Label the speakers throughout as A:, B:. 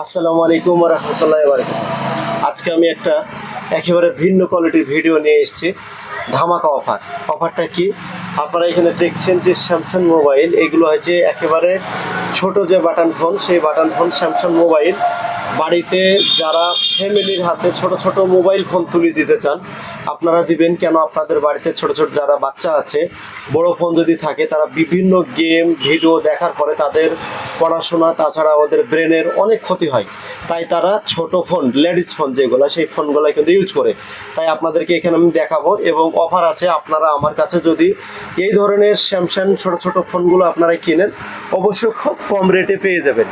A: আসসালামু আলাইকুম রহমতুল্লাহ বারকাত আজকে আমি একটা একেবারে ভিন্ন কোয়ালিটির ভিডিও নিয়ে এসেছি, ধামাকা অফার। অফারটা কি? আপনারা এখানে দেখছেন যে স্যামসাং মোবাইল এগুলো হচ্ছে একেবারে ছোট যে বাটন ফোন, সেই বাটন ফোন স্যামসাং মোবাইল বাড়িতে যারা ফ্যামিলির হাতে ছোট ছোট মোবাইল ফোন তুলে দিতে চান, আপনারা দিবেন কেন আপনাদের বাড়িতে ছোট ছোট যারা বাচ্চা আছে, বড় ফোন যদি থাকে, তারা বিভিন্ন গেম, ভিডিও দেখার পরে তাদের পড়াশোনা, তাছাড়া ওদের ব্রেনের অনেক ক্ষতি হয়। তাই তারা ছোট ফোন, লেডিস ফোন যেগুলো, সেই ফোনগুলো কিন্তু ইউজ করে। তাই আপনাদেরকে এখানে আমি দেখাবো এবং অফার আছে, আপনারা আমার কাছে যদি এই ধরনের স্যামসাং ছোট ছোট ফোনগুলো আপনারা কিনেন অবশ্যই খুব কম রেটে পেয়ে যাবেন।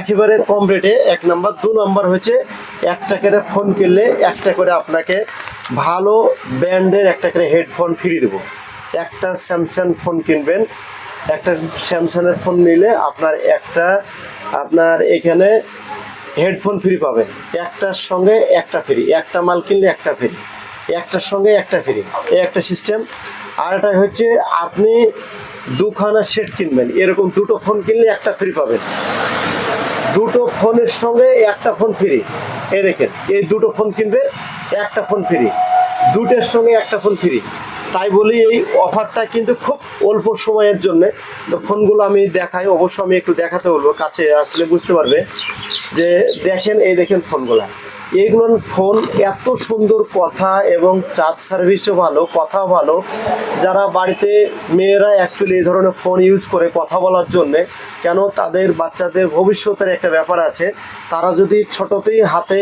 A: একেবারে কম রেটে, এক নাম্বার দু নম্বর হচ্ছে একটা করে ফোন কিনলে একটা করে আপনাকে ভালো ব্র্যান্ডের একটা করে হেডফোন ফ্রি দেবো। একটা স্যামসাং ফোন কিনবেন, একটা স্যামসাংয়ের ফোন নিলে আপনার একটা, আপনার এখানে হেডফোন ফ্রি পাবেন। একটার সঙ্গে একটা ফ্রি একটা মাল কিনলে একটা ফ্রি একটার সঙ্গে একটা ফ্রি এই একটা সিস্টেম আর একটা হচ্ছে আপনি দুখানা সেট কিনবেন। এরকম দুটো ফোন কিনলে একটা ফ্রি পাবেন। দুটো ফোনের সঙ্গে একটা ফোন ফ্রি এ দেখেন, এই দুটো ফোন কিনবে একটা ফোন ফ্রি দুটোর সঙ্গে একটা ফোন ফ্রি তাই বলি এই অফারটা কিন্তু খুব অল্প সময়ের জন্য। তো ফোনগুলো আমি দেখাই অবশ্য আমি একটু দেখাতে বলব, কাছে আসলে বুঝতে পারবে যে দেখেন, এই দেখেন ফোনগুলা এইগুলো ফোন এত সুন্দর কথা এবং চার্জ সার্ভিসও ভালো, কথাও ভালো। যারা বাড়িতে মেয়েরা অ্যাকচুয়ালি এই ধরনের ফোন ইউজ করে কথা বলার জন্যে, কেন তাদের বাচ্চাদের ভবিষ্যতের একটা ব্যাপার আছে। তারা যদি ছোটতেই হাতে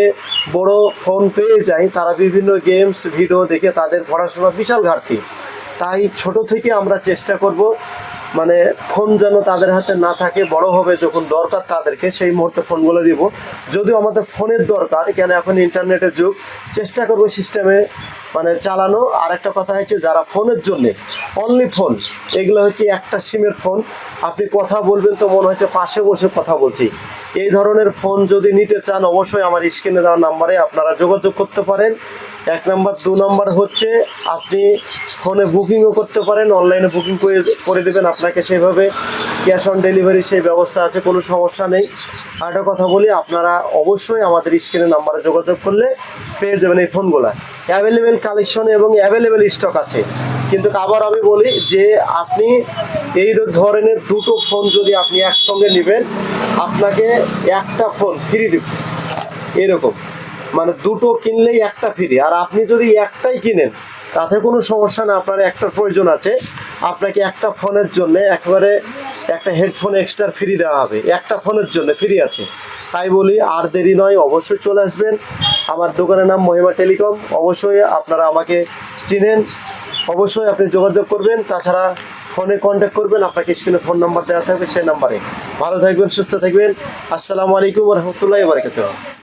A: বড় ফোন পেয়ে যায়, তারা বিভিন্ন গেমস ভিডিও দেখে তাদের পড়াশোনা বিশাল ঘাটতি। তাই ছোট থেকে আমরা চেষ্টা করব মানে ফোন যেন তাদের হাতে না থাকে, বড় হবে যখন দরকার তাদেরকে, সেই মুহূর্তে ফোনগুলো দিব। যদিও আমাদের ফোনের দরকার, কেন এখন ইন্টারনেটের যুগ, চেষ্টা করব সিস্টেমে মানে চালানো। আর একটা কথা হচ্ছে যারা ফোনের জন্যে অনলি ফোন এগুলো হচ্ছে একটা সিমের ফোন আপনি কথা বলবেন তো মনে হচ্ছে পাশে বসে কথা বলছি। এই ধরনের ফোন যদি নিতে চান, অবশ্যই আমার স্ক্রিনে দেওয়া নাম্বারে আপনারা যোগাযোগ করতে পারেন। এক নাম্বার দু নাম্বার হচ্ছে আপনি ফোনে বুকিংও করতে পারেন অনলাইনে বুকিং করে করে দেবেন। আপনাকে সেইভাবে ক্যাশ অন ডেলিভারি সেই ব্যবস্থা আছে, কোনো সমস্যা নেই। আর একটা কথা বলি, আপনারা অবশ্যই আমাদের স্ক্রিনে নাম্বারে যোগাযোগ করলে পেয়ে যাবেন এই ফোনগুলো। অ্যাভেলেবেল কালেকশন এবং অ্যাভেলেবেল স্টক আছে। কিন্তু আবার আমি বলি যে, আপনি এই ধরনের দুটো ফোন যদি আপনি একসঙ্গে নেবেন, আপনাকে একটা ফোন ফ্রি দেব। এরকম। মানে দুটো কিনলেই একটা ফ্রি আর আপনি যদি একটাই কিনেন, তাতে কোনো সমস্যা না, আপনার একটার প্রয়োজন আছে। আপনাকে একটা ফোনের জন্য একেবারে একটা হেডফোন এক্সট্রা ফ্রি দেওয়া হবে। একটা ফোনের জন্য ফ্রি আছে। তাই বলি, আর দেরি নয়, অবশ্যই চলে আসবেন। আমার দোকানের নাম মহিমা টেলিকম। অবশ্যই আপনারা আমাকে চিনেন। অবশ্যই আপনি যোগাযোগ করবেন। তাছাড়া ফোনে কন্ট্যাক্ট করবেন। আপনাকে স্ক্রিনে ফোন নাম্বার দেওয়া থাকবে সেই নাম্বারে ভালো থাকবেন, সুস্থ থাকবেন। আসসালামু আলাইকুম রহমতুল্লাহ বারকাত